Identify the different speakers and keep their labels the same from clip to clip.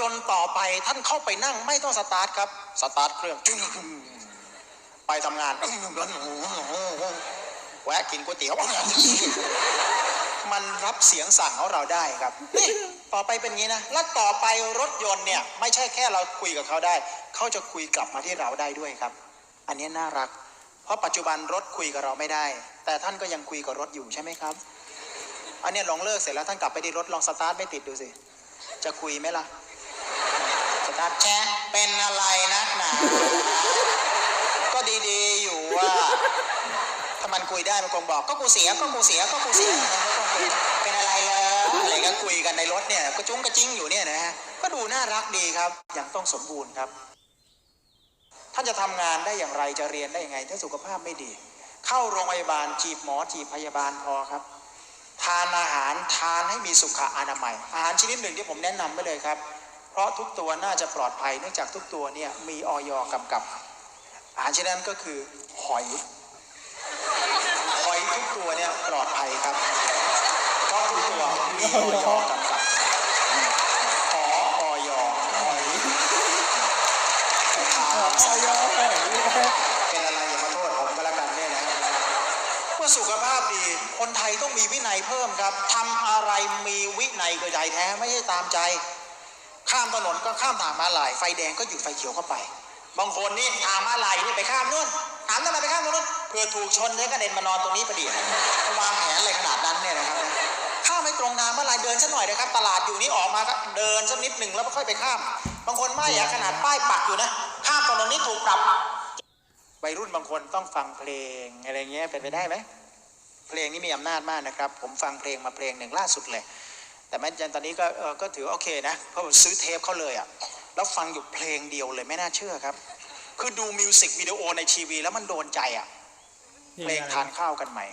Speaker 1: ยนต์ต่อไปท่านเข้าไปนั่งไม่ต้องสตาร์ทครับ สตาร์ทเครื่องไปทำงานแวะกินก๋วยเตี๋ยวมันรับเสียงสั่งของเราได้ครับนี่ต่อไปเป็นงี้นะ แล้วต่อไปรถยนต์เนี่ย ไม่ใช่แค่เราคุยกับเขาได้ เขาจะคุยกลับมาที่เราได้ด้วยครับ อันนี้น่ารัก เพราะปัจจุบันรถคุยกับเราไม่ได้ แต่ท่านก็ยังคุยกับรถอยู่ใช่ไหมครับ อันนี้ลองเลิกเสร็จแล้วท่านกลับไปที่รถลองสตาร์ทไม่ติดดูสิ จะคุยไหมล่ะ สตาร์ทแช่เป็นอะไรนักหนาก็ดีๆอยู่ว่าถ้ามันคุยได้มันคงบอกก็กูเสียก็กูเสียก็กูเสียเป็นอะไรเลยอะไรก็คุยกันในรถเนี่ยก็จุ้งกระจิ้งอยู่เนี่ยนะฮะก็ดูน่ารักดีครับอย่างต้องสมบูรณ์ครับ ท่านจะทำงานได้อย่างไรจะเรียนได้ยังไง ถ้าสุขภาพไม่ดี เข้าโรงพยาบาลจีบหมอจีบพยาบาลพอครับทานอาหารทานให้มีสุขอนามัย อาหารชนิดหนึ่งที่ผมแนะนำไปเลยครับ เพราะทุกตัวน่าจะปลอดภัยเนื่องจากทุกตัวเนี่ยมีออยกำกับอาหารชนิดนั้นก็คือหอย หอยทุกตัวเนี่ยปลอดภัยครับเพราะทุกตัวมีออยกำกับขอออยหอยข
Speaker 2: ออยอ
Speaker 1: เป็นอะไรอย่ามาโทษผมก็แล้วกันเนี่ยนะครับเมื่อสุขภาพดีคนไทยต้องมีวินัยเพิ่มครับทำอะไรมีวินัยโดยใจแท้ไม่ใช่ตามใจ ข้ามถนนก็ข้ามทางม้าลาย ไฟแดงก็หยุดไฟเขียวเข้าไป บางคนนี่ทางม้าลายนี่ไปข้ามนู่นถามทำไมไปข้ามตรงนู้นเพื่อถูกชนแล้วกระเด็นมานอนตรงนี้พอดีวางแผนอะไรขนาดนั้นเนี่ยนะครับข้ามไม่ตรงทางม้าลายเดินสักหน่อยนะครับ ตลาดอยู่นี่ออกมาก็เดินสักนิดหนึ่งแล้วค่อยไปข้าม บางคนไม่อยากขนาดป้ายปักอยู่นะข้ามถนนนี้ถูกปรับวัยรุ่นบางคนต้องฟังเพลงอะไรเงี้ยเป็นไปได้ไหมเพลงนี้มีอำนาจมากนะครับ ผมฟังเพลงมาเพลงหนึ่งล่าสุดเลย แต่แม้ยันตอนนี้ก็ก็ถือโอเคนะเพราะผมซื้อเทปเขาเลยอะ่ะแล้วฟังอยู่เพลงเดียวเลยไม่น่าเชื่อครับ คือดูมิวสิกวิดีโอในทีวีแล้วมันโดนใจอะ่ะเพลงทานข้าวกันใหม่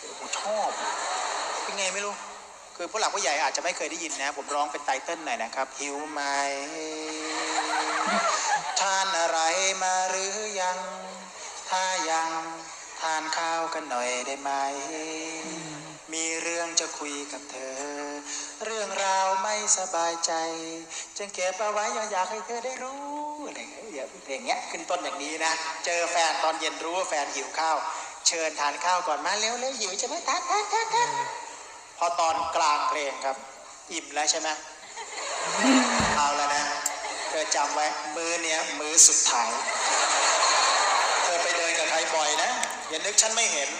Speaker 1: โอ้โหชอบ เป็นไงไม่รู้ คือผู้หลักผู้ใหญ่อาจจะไม่เคยได้ยินนะ ผมร้องเป็นไตเติ้ลหน่อยนะครับ หิวไหมทานอะไรมาหรือยัง ถ้ายังทานข้าวกันหน่อยได้ไหม มีเรื่องจะคุยกับเธอ รื่องราวไม่สบายใจ จึงเก็บเอาไว้อยากให้เธอได้รู้อะไรอย่างเงี้ยเพลงเนี้ยขึ้นต้นอย่างนี้นะ เจอแฟนตอนเย็นรู้ว่าแฟนหิวข้าว เชิญทานข้าวก่อนมาเร็วเร็วหิวใช่ไหมทานทานทานทานพอตอนกลางเพลงครับ อิ่มแล้วใช่ไหมเอาแล้วนะ เธอจำไว้มือเนี้ยมือสุดท้ายเธอไปเดินกับใครบ่อยนะ อย่านึกฉันไม่เห็น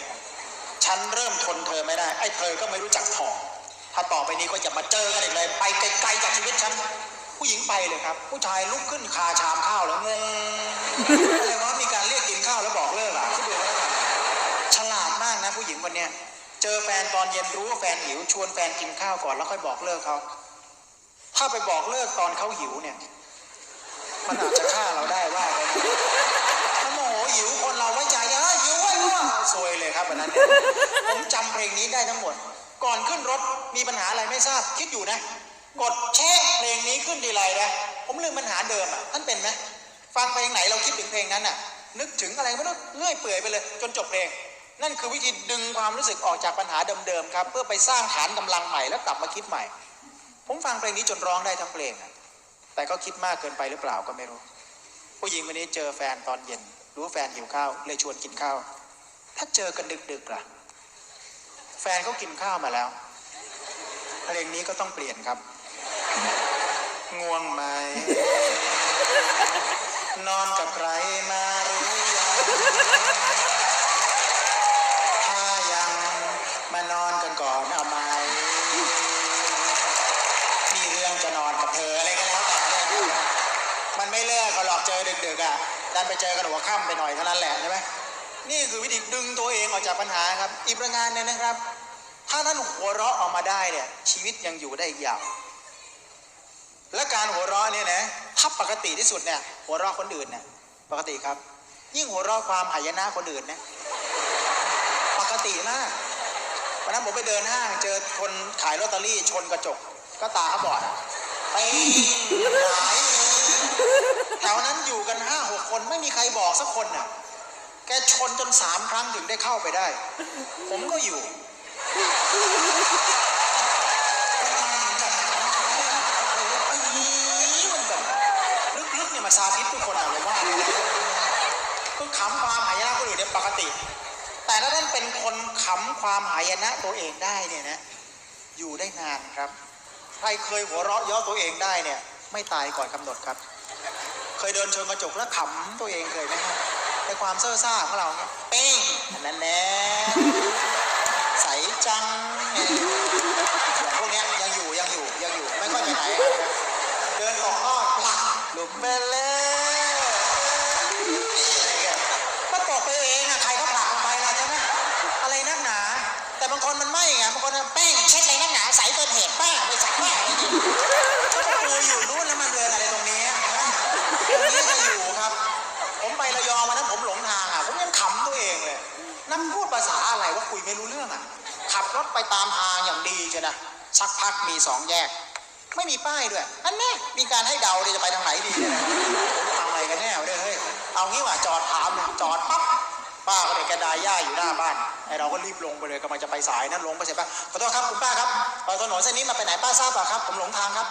Speaker 1: ฉันเริ่มทนเธอไม่ได้ ไอ้เธอก็ไม่รู้จักพอ ถ้าต่อไปนี้ก็อย่ามาเจอกันอีกเลย ไปไกลๆจากชีวิตฉัน ผู้หญิงไปเลยครับ ผู้ชายลุกขึ้นคาชามข้าวแล้วงงอะไรวะมีการเรียกกินข้าวแล้วบอกเลิกอะคิดดูแล้วกันฉลาดมากนะ ผู้หญิงคนเนี้ยเจอแฟนตอนเย็นรู้ว่าแฟนหิวชวนแฟนกินข้าวก่อนแล้วค่อยบอกเลิกเขาถ้าไปบอกเลิกตอนเขาหิวเนี่ย มันอาจจะฆ่าเราได้ว่าไปนโมโหหิวคนเราไว้ใจเฮ้ยหิวไว้ว่าซวยเลยครับวันนั้นผมจำเพลงนี้ได้ทั้งหมด ก่อนขึ้นรถมีปัญหาอะไรไม่ทราบคิดอยู่นะ กดแช่เพลงนี้ขึ้นทีไรนะผมลืมปัญหาเดิมอะท่านเป็นไหมฟังเพลงไหนเราคิดถึงเพลงนั้นอะ นึกถึงอะไรไม่รู้เลื่อยเปื่อยไปเลย จนจบเพลง นั่นคือวิธีดึงความรู้สึกออกจากปัญหาเดิมๆครับ เพื่อไปสร้างฐานกำลังใหม่แล้วกลับมาคิดใหม่ ผมฟังเพลงนี้จนร้องได้ทั้งเพลงอะแต่ก็คิดมากเกินไปหรือเปล่าก็ไม่รู้ ผู้หญิงคนนี้เจอแฟนตอนเย็น รู้ว่าแฟนหิวข้าวเลยชวนกินข้าว ถ้าเจอกันดึกๆล่ะ ฟนเขากินข้าวมาแล้วเพลงนี้ก็ต้องเปลี่ยนครับ ง่วงไหม นอนกับใครมาหรือยังถ้ายังมานอนกันก่อนเอาไหมมีเรื่องจะนอนกับเธออะไรก็แล้วแต่เนี่ยมันไม่เลิกก็หรอกเจอดึกๆอะดันไปเจอกันหัวค่ำไปหน่อยเท่านั้นแหละใช่ไหมนี่คือวิธีดึงตัวเองออกจากปัญหาครับ อีกประการหนึงนะครับ ถ้าท่านหัวเราะออกมาได้เนี่ยชีวิตยังอยู่ได้อีกยาวและการหัวเราะเนี่ยนะถ้าปกติที่สุดเนี่ยหัวเราะคนอื่นเนี่ยปกติครับ ยิ่งหัวเราะความหายนะคนอื่นนะปกติมากวันนั้นผมไปเดินห้างเจอคนขายลอตเตอรี่ชนกระจกก็ตาเขาบอดไปหายแถวนั้นอยู่กันห้าหกคนไม่มีใครบอกสักคนน่ะ แกชนจนสามครั้งถึงได้เข้าไปได้ ผมก็อยู่ มมันซาดิสทุกคนอะผมว่าเนี่ยนะคือขำความหายนะคนอื่นเนี่ยปกติ แต่ถ้าท่านเป็นคนขำความหายนะตัวเองได้เนี่ยนะ อยู่ได้นานครับ ใครเคยหัวเราะย่อตัวเองได้เนี่ย ไม่ตายก่อนกำหนดครับ เคยเดินชนกระจกแล้วขำตัวเองเคยไหมฮะในความเซ่อซ่าของเราเนี่ยเป้งอันนั่นแน่ จังพวกนี้ยังอยู่ยังอยู่ยังอยู่ไม่ค่อยไปไหนเดินออกอ้อนปลักหลุมไปเลยอะไรเงี้ยก็ตกไปเองอะใครก็ผลักลงไปล่ะใช่ไหมอะไรนักหนา แต่บางคนมันไม่ไงบางคนมันเป้งเช็ดอะไรนักหนาใสเกินเหตุบ้าไปสักบ้างดูอยู่นู้นแล้วมันเดินอะไรตรงนี้ตรงนี้ก็อยู่ครับ ผมไประยองวันนั้นผมหลงทางอะผมยังขำตัวเองเลยนั่งพูดภาษาอะไรว่าคุยไม่รู้เรื่องอะ ขับรถไปตามทางอย่างดีเชียนะสักพักมีสองแยก ไม่มีป้ายด้วยอันแน่มีการให้เดาเลยจะไปทางไหนดีเนี่ยทางอะไรกันแน่เนี่ยเฮ้ยเอางี้ว่าจอดถามเลยจอดปั๊บป้าก็เลยกระดายหญ้าอยู่หน้าบ้านไอเราก็รีบลงไปเลยกำลังจะไปสายนั่นลงไปเสร็จป้าขอโทษครับคุณป้าครับเอ่อถนนเส้นนี้มาไปไหนป้าทราบป่ะครับ ผมหลงทางครับ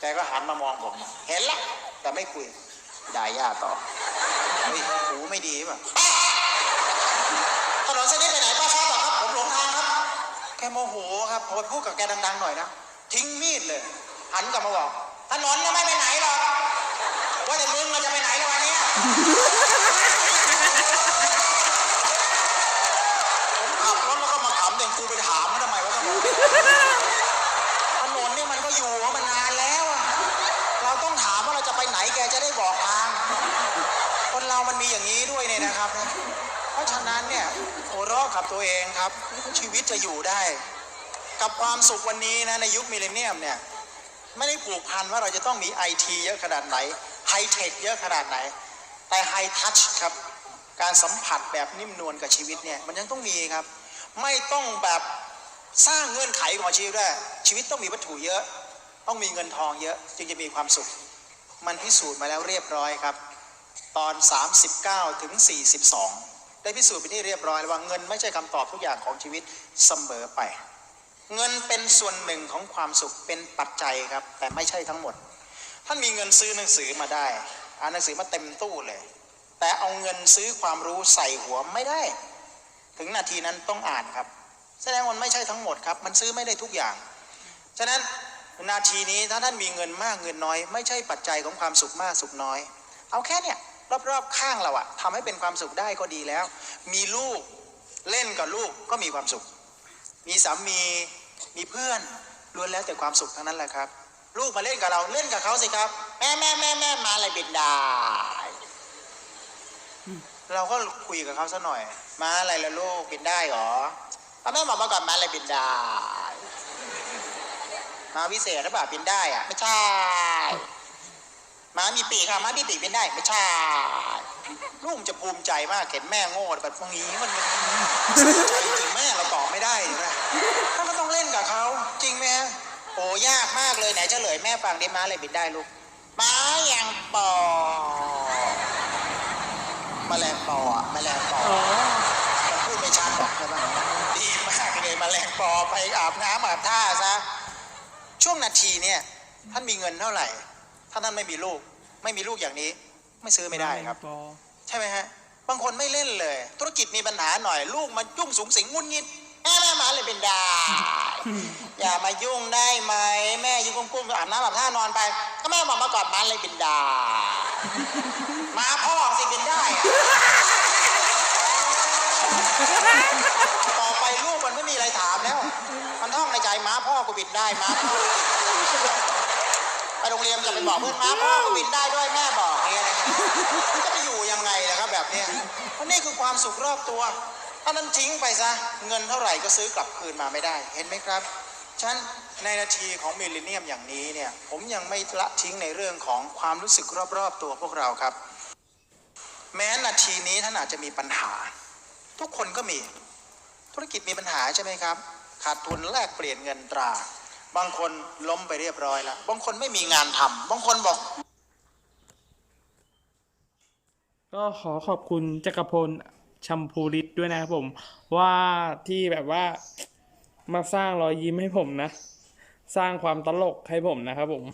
Speaker 1: แกก็หันมามองผมเห็นละแต่ไม่คุยด่าย่าต่อเฮ้ยหูไม่ดีป่ะถนนเส้นนี้ไปไหน กโมโหครับพอไปพูดกับแกดัง ๆ หน่อยนะ ทิ้งมีดเลย หันกลับมาบอกถนนน่ะไม่ไปไหนหรอก ว่าแต่มึงเราจะไปไหนละวันเนี้ยผมขับรถแล้วก็มาขำเด็กกูไปถามมันทำไมว่าถนนถนนเนี่ยมันก็อยู่มานานแล้ว เราต้องถามว่าเราจะไปไหนแกจะได้บอกทาง คนเรามันมีอย่างนี้ด้วยเนี่ยนะครับ เพราะฉะนั้นเนี่ยหัวเราะกับตัวเองครับ ชีวิตจะอยู่ได้ กับความสุขวันนี้นะในยุคมิเลเนียมเนี่ยไม่ได้ผูกพันว่าเราจะต้องมีไอทีเยอะขนาดไหนไฮเทคเยอะขนาดไหน แต่ไฮทัชครับ การสัมผัสแบบนิ่มนวลกับชีวิตเนี่ยมันยังต้องมีครับ ไม่ต้องแบบสร้างเงื่อนไขของชีวิตได้ชีวิตต้องมีวัตถุเยอะ ต้องมีเงินทองเยอะ จึงจะมีความสุข มันพิสูจน์มาแล้วเรียบร้อยครับ ตอน 39 ถึง 42 ได้พิสูจน์ไปที่เรียบร้อยแล้วว่าเงินไม่ใช่คำตอบทุกอย่างของชีวิตเสมอไป เงินเป็นส่วนหนึ่งของความสุขเป็นปัจจัยครับ แต่ไม่ใช่ทั้งหมด ท่านมีเงินซื้อหนังสือมาได้อ่านหนังสือมาเต็มตู้เลย แต่เอาเงินซื้อความรู้ใส่หัวไม่ได้ ถึงนาทีนั้นต้องอ่านครับ แสดงว่าไม่ใช่ทั้งหมดครับ มันซื้อไม่ได้ทุกอย่างฉะนั้นนาทีนี้ถ้าท่านมีเงินมากเงินน้อย ไม่ใช่ปัจจัยของความสุขมากสุขน้อย เอาแค่เนี่ย รอบๆข้างเราอะทำให้เป็นความสุขได้ก็ดีแล้ว มีลูกเล่นกับลูกก็มีความสุข มีสามีมีเพื่อนล้วนแล้วแต่ความสุขทั้งนั้นแหละครับ ลูกมาเล่นกับเราเล่นกับเขาสิครับ แม่แม่แม่แม่มาอะไรบินได้เราก็คุยกับเขาซะหน่อย มาอะไรละลูกบินได้หรอพ่อแม่บอกมาก่อนมาอะไรบินได้มาวิเศษหรือเปล่าบินได้อะไม่ใช่ ม้ามีปีกค่ะม้ามีปีกบินได้ ไม่ใช่ลูกจะภูมิใจมากเห็นแม่โง่แบบพวกนี้มันมันจริงแม่เราตอบไม่ได้ใช่ไหมถ้ามันต้องเล่นกับเขาจริงไหมฮะโอ้ยากมากเลยไหนเฉลยแม่ฟังดิม้าอะไรบินได้ลูกม้าอย่างปอแมลงปออะแมลงปอ
Speaker 2: อ๋อ
Speaker 1: มันพูดไม่ชัดหรอกใช่ไหมดีมากเลยแมลงปอไปอาบน้ำอาบท่าซะช่วงนาทีเนี่ยท่านมีเงินเท่าไหร่ ถ้าท่านไม่มีลูก ไม่มีลูกอย่างนี้ ไม่ซื้อไม่ได้ครับ ใช่ไหมฮะบางคนไม่เล่นเลย ธุรกิจมีปัญหาหน่อย ลูกมายุ่งสูงสิงงุนงิดแม่แม่มาเลยเป็นได้อย่ามายุ่งได้ไหมแม่ยุ่งกุ้มๆอาบน้ำอาบท่านอนไป ก็แม่บอกมาก่อนมาเลยเป็นได้มาพ่อสิเป็นได้อะต่อไปลูกมันไม่มีอะไรถามแล้ว มันท่องในใจม้าพ่อกูบินได้ม้าพ่อ ไปโรงเรียนจะไปบอกเพื่อนมาพ่อกูบินได้ด้วยแม่บอกเงี้ยนะครับจะไปอยู่ยังไงนะครับแบบเนี้ยเพราะนี่คือความสุขรอบตัว ถ้านั้นทิ้งไปซะเงินเท่าไหร่ก็ซื้อกลับคืนมาไม่ได้ เห็นไหมครับฉะนันในนาทีของมิลเลนเนียมอย่างนี้เนี่ยผมยังไม่ละทิ้งในเรื่องของความรู้สึกรอบๆตัวพวกเราครับ แม้นาทีนี้ท่านอาจจะมีปัญหา ทุกคนก็มี ธุรกิจมีปัญหาใช่ไหมครับ ขาดทุนแลกเปลี่ยนเงินตรา บางคนล้มไปเรียบร้อยแล้ว บางคนไม่มีงานทำบางคนบอก
Speaker 2: ก็ขอขอบคุณจักรพลชัมพูริตด้วยนะครับผม ว่าที่แบบว่ามาสร้างรอยยิ้มให้ผมนะ สร้างความตลกให้ผมนะครับผม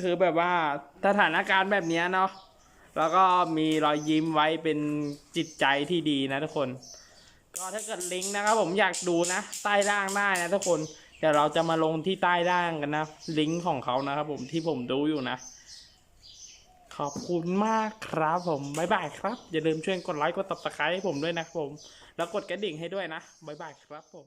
Speaker 2: คือแบบว่าสถานการณ์แบบนี้เนาะแล้วก็มีรอยยิ้มไว้เป็นจิตใจที่ดีนะทุกคน ก็ถ้าเกิดลิงก์นะครับผมอยากดูนะ ใต้ล่างได้นะทุกคน เดี๋ยวเราจะมาลงที่ใต้ด่างกันนะ ลิงก์ของเขานะครับผมที่ผมดูอยู่นะ ขอบคุณมากครับผม บ๊ายบายครับ อย่าลืมช่วยกดไลค์กดตับสไครต์ให้ผมด้วยนะครับผม แล้วกดกระดิ่งให้ด้วยนะ บ๊ายบายครับผม